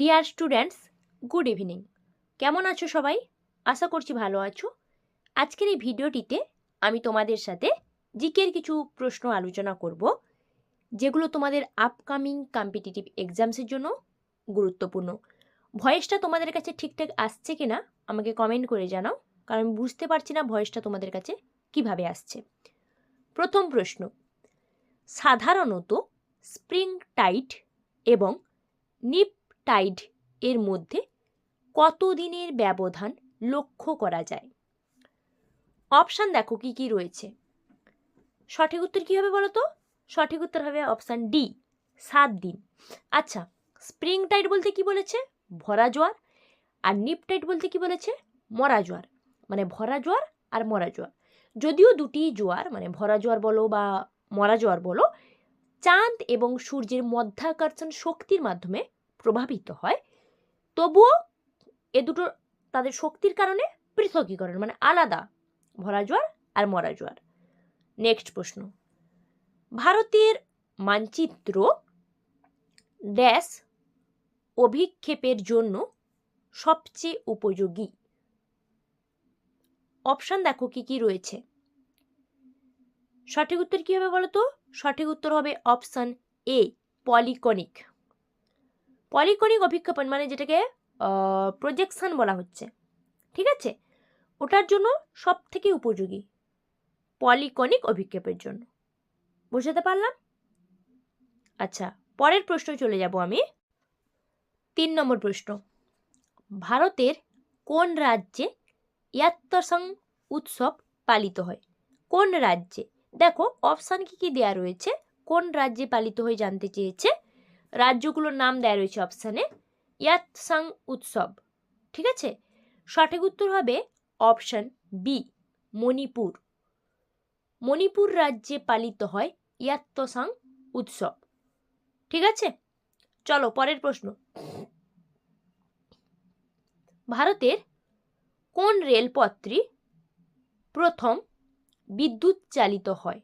Dear students good evening কেমন আছো সবাই? আশা করছি ভালো আছো। আজকের এই ভিডিওটিতে আমি তোমাদের সাথে জিকের কিছু প্রশ্ন আলোচনা করব, যেগুলো তোমাদের আপকামিং কম্পিটিটিভ এক্সামসের জন্য গুরুত্বপূর্ণ। ভয়েসটা তোমাদের কাছে ঠিকঠাক আসছে কি না আমাকে কমেন্ট করে জানাও, কারণ আমি বুঝতে পারছি না ভয়েসটা তোমাদের কাছে কীভাবে আসছে। প্রথম প্রশ্ন, সাধারণত স্প্রিং টাইট এবং নিপ টাইড এর মধ্যে কত দিনের ব্যবধান লক্ষ্য করা যায়? অপশান দেখো কি কি রয়েছে। সঠিক উত্তর কী হবে বলো তো সঠিক উত্তর হবে অপশান ডি সাত দিন। আচ্ছা স্প্রিং টাইড বলতে কি বলেছে? ভরা জোয়ার। আর নিপ টাইড বলতে কি বলেছে? মরা জোয়ার। মানে ভরা জোয়ার আর মরা জোয়ার। যদিও দুটি জোয়ার মানে ভরা জোয়ার বলো বা মরা জোয়ার বলো, চাঁদ এবং সূর্যের মধ্যাকর্ষণ শক্তির মাধ্যমে প্রভাবিত হয়, তবুও এ দুটো তাদের শক্তির কারণে পৃথকীকরণ মানে আলাদা ভরা জোয়ার আর মরা জোয়ার। নেক্সট প্রশ্ন। ভারতের মানচিত্র ড্যাশ অভিক্ষেপের জন্য সবচেয়ে উপযোগী। অপশান দেখো কি কি রয়েছে। সঠিক উত্তর কী হবে বলো তো সঠিক উত্তর হবে অপশান এ পলিকনিক পলিকনিক অভিক্ষেপণ মানে যেটাকে প্রজেকশন বলা হচ্ছে। ঠিক আছে? ওটার জন্য সব থেকে উপযোগী পলিকনিক অভিক্ষেপের জন্য। বুঝতে পারলাম? আচ্ছা পরের প্রশ্ন চলে যাব আমি। তিন নম্বর প্রশ্ন। ভারতের কোন রাজ্যে ইয়াত্তসং উৎসব পালিত হয়? কোন রাজ্যে? দেখো অপশান কি কি দেওয়া রয়েছে? কোন রাজ্যে পালিত হয়ে জানতে চেয়েছে? রাজ্যগুলোর নাম দেয়া রয়েছে অপশানে ইয়াতসাং উৎসব। ঠিক আছে? সঠিক উত্তর হবে অপশান বি মণিপুর। মণিপুর রাজ্যে পালিত হয় ইয়াত্তসাং উৎসব। ঠিক আছে? চলো, পরের প্রশ্ন। ভারতের কোন রেলপথটি প্রথম বিদ্যুৎ চালিত হয়?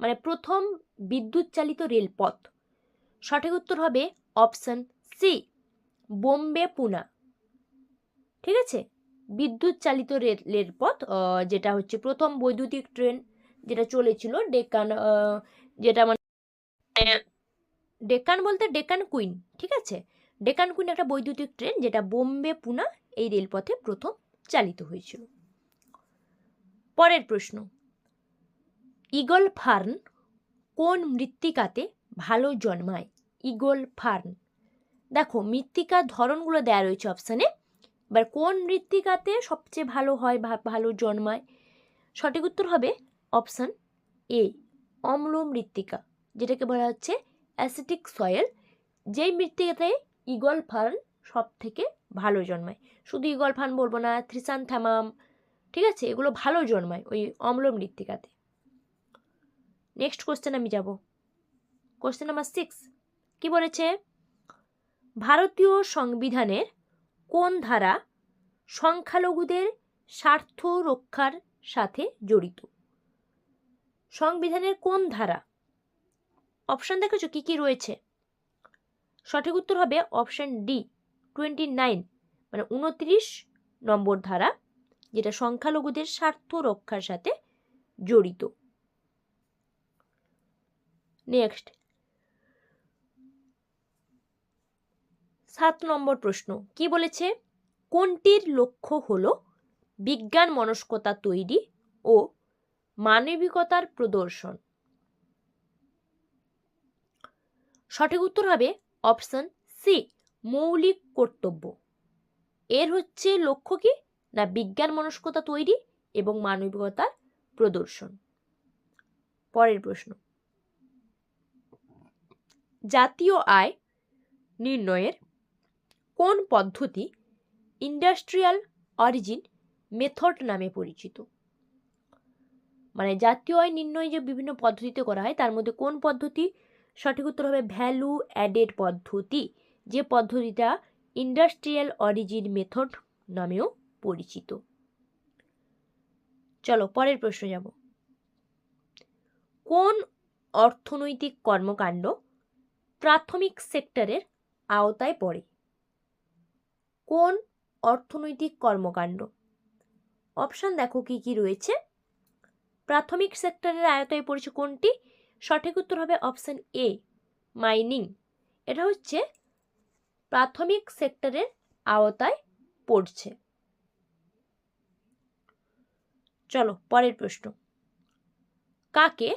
মানে প্রথম বিদ্যুৎ চালিত রেলপথ। সঠিক উত্তর হবে অপশান সি, বোম্বে, পুনা। ঠিক আছে? বিদ্যুৎ চালিত রেল, রেলপথ যেটা হচ্ছে প্রথম বৈদ্যুতিক ট্রেন যেটা চলেছিল, ডেকান যেটা মানে ডেকান বলতে ডেকান কুইন, ঠিক আছে? ডেকান কুইন একটা বৈদ্যুতিক ট্রেন যেটা বোম্বে, পুনা এই রেলপথে প্রথম চালিত হয়েছিল। পরের প্রশ্ন ইগল ফার্ন কোন মৃত্তিকাতে ভালো জন্মায়। Eagle fern. দেখো, মৃত্তিকার ধরনগুলো দেওয়া রয়েছে অপশানে এবার কোন মৃত্তিকাতে সবচেয়ে ভালো হয় ভালো জন্মায়? সঠিক উত্তর হবে অপশান এ অম্ল মৃত্তিকা যেটাকে বলা হচ্ছে অ্যাসিটিক সয়েল যেই মৃত্তিকাতে ইগল ফার্ন সব থেকে ভালো জন্মায়। শুধু ইগল ফার্ন বলব না থ্রিসানথ্যামাম ঠিক আছে? এগুলো ভালো জন্মায় ওই অম্ল মৃত্তিকাতে নেক্সট কোশ্চেন আমি যাব। কোশ্চেন নাম্বার সিক্স কি বলেছে? ভারতীয় সংবিধানের কোন ধারা সংখ্যালঘুদের স্বার্থ রক্ষার সাথে জড়িত? সংবিধানের কোন ধারা? অপশান দেখেছ? কি কি রয়েছে? সঠিক উত্তর হবে অপশান ডি টোয়েন্টি নাইন মানে উনত্রিশ নম্বর ধারা, যেটা সংখ্যালঘুদের স্বার্থ রক্ষার সাথে জড়িত। নেক্সট সাত নম্বর প্রশ্ন। কি বলেছে? কোনটির লক্ষ্য হল বিজ্ঞান মনস্কতা তৈরি ও মানবিকতার প্রদর্শন? সঠিক উত্তর হবে অপশন সি, মৌলিক কর্তব্য। এর হচ্ছে লক্ষ্য কি? না বিজ্ঞান মনস্কতা তৈরি এবং মানবিকতার প্রদর্শন। পরের প্রশ্ন। জাতীয় আয় নির্ণয়ের কোন পদ্ধতি ইন্ডাস্ট্রিয়াল অরিজিন মেথড নামে পরিচিত? মানে জাতীয় আয় নির্ণয় যে বিভিন্ন পদ্ধতিতে করা হয়, তার মধ্যে কোন পদ্ধতি সঠিক উত্তর হবে ভ্যালু অ্যাডেড পদ্ধতি, যে পদ্ধতিটা ইন্ডাস্ট্রিয়াল অরিজিন মেথড নামেও পরিচিত। চলো পরের প্রশ্ন যাব। কোন অর্থনৈতিক কর্মকাণ্ড প্রাথমিক সেক্টরের আওতায় পড়ে? কোন অর্থনৈতিক কর্মকাণ্ড? অপশান দেখো কি কি রয়েছে। প্রাথমিক সেক্টরের আয়তায় পড়েছে কোনটি? সঠিক উত্তর হবে অপশান এ মাইনিং এটা হচ্ছে প্রাথমিক সেক্টরের আওতায় পড়ছে। চলো, পরের প্রশ্ন। কাকে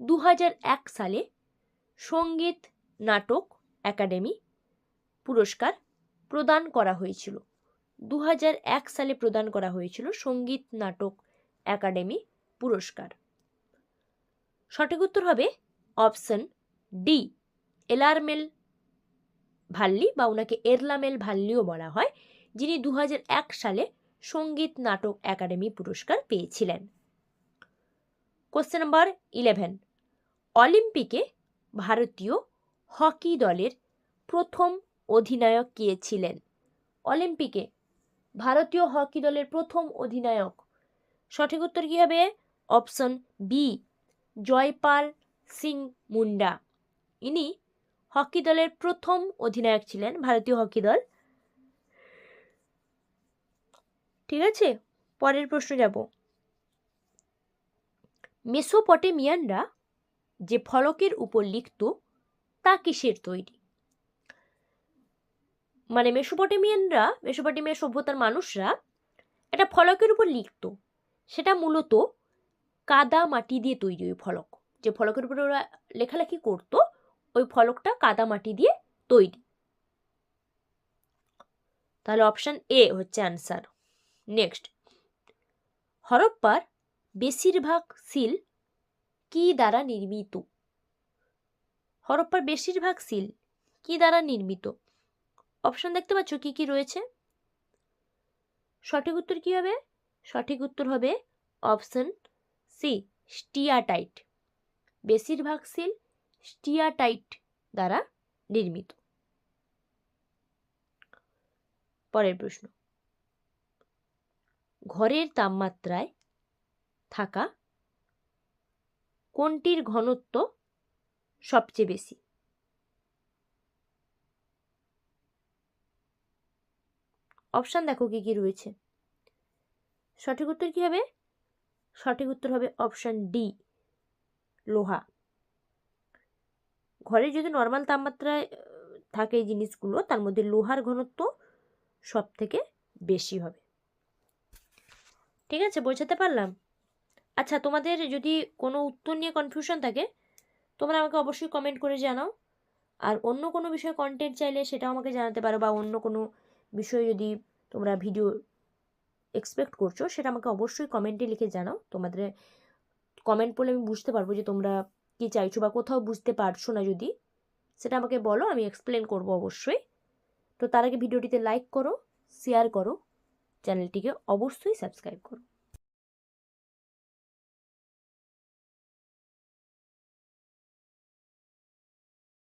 দু হাজার এক সালে সংগীত নাটক একাডেমি পুরস্কার প্রদান করা হয়েছিল। দু হাজার এক সালে প্রদান করা হয়েছিল সংগীত নাটক একাডেমি পুরস্কার। সঠিক উত্তর হবে অপশন ডি, এলারমেল ভাল্লি বা ওনাকে এরলামেল ভাল্লিও বলা হয়, যিনি দু হাজার এক সালে সংগীত নাটক একাডেমি পুরস্কার পেয়েছিলেন। কোশ্চেন নাম্বার ইলেভেন অলিম্পিকে ভারতীয় হকি দলের প্রথম অধিনায়ক কে ছিলেন অলিম্পিকে ভারতীয় হকি দলের প্রথম অধিনায়ক। সঠিক উত্তর কী হবে? Option B, Jaipal Singh Munda. ইনি হকি দলের প্রথম অধিনায়ক ছিলেন, ভারতীয় হকি দল। ঠিক আছে? পরের প্রশ্ন যাব। মেসোপটেমিয়ানরা যে ফলকের উপর লিখত, তা কিসের তৈরি? মানে মেসোপটেমিয়ানরা মেসোপটেমিয়া সভ্যতার মানুষরা একটা ফলকের উপর লিখত। সেটা মূলত কাদা মাটি দিয়ে তৈরি ওই ফলক। যে ফলকের উপরে ওরা লেখালেখি করত, ওই ফলকটা কাদা মাটি দিয়ে তৈরি। তাহলে অপশান এ হচ্ছে অ্যান্সার। নেক্সট। হরপ্পার বেশিরভাগ সিল কি দ্বারা নির্মিত? হরপ্পার বেশিরভাগ সিল কি দ্বারা নির্মিত? অপশন দেখতে পাচ্ছ? কি কি রয়েছে? সঠিক উত্তর কি হবে? সঠিক উত্তর হবে অপশন সি স্টিয়াটাইট বেশিরভাগ সিল স্টিয়াটাইট দ্বারা নির্মিত। পরের প্রশ্ন। ঘরের তাপমাত্রায় থাকা কোনটির ঘনত্ব সবচেয়ে বেশি? অপশান দেখো কি কি রয়েছে। সঠিক উত্তর কি হবে? সঠিক উত্তর হবে অপশান ডি, লোহা। ঘরে যদি নর্মাল তাপমাত্রায় থাকে এই জিনিসগুলো, তার মধ্যে লোহার ঘনত্ব সব থেকে বেশি হবে। ঠিক আছে, বোঝাতে পারলাম? আচ্ছা তোমাদের যদি কোনো উত্তর নিয়ে কনফিউশন থাকে, তোমরা আমাকে অবশ্যই কমেন্ট করে জানাও। আর অন্য কোনো বিষয়ে কন্টেন্ট চাইলে সেটাও আমাকে জানাতে পারো, বা অন্য কোনো বিষয়ে যদি তোমরা ভিডিও এক্সপেক্ট করছ, সেটা আমাকে অবশ্যই কমেন্টে লিখে জানাও। তোমাদের কমেন্ট পড়লে আমি বুঝতে পারব যে তোমরা কি চাইছো বা কোথাও বুঝতে পারছ না যদি। সেটা আমাকে বলো, আমি এক্সপ্লেন করব অবশ্যই। তো তার আগে ভিডিওটিতে লাইক করো শেয়ার করো চ্যানেলটিকে অবশ্যই সাবস্ক্রাইব করো।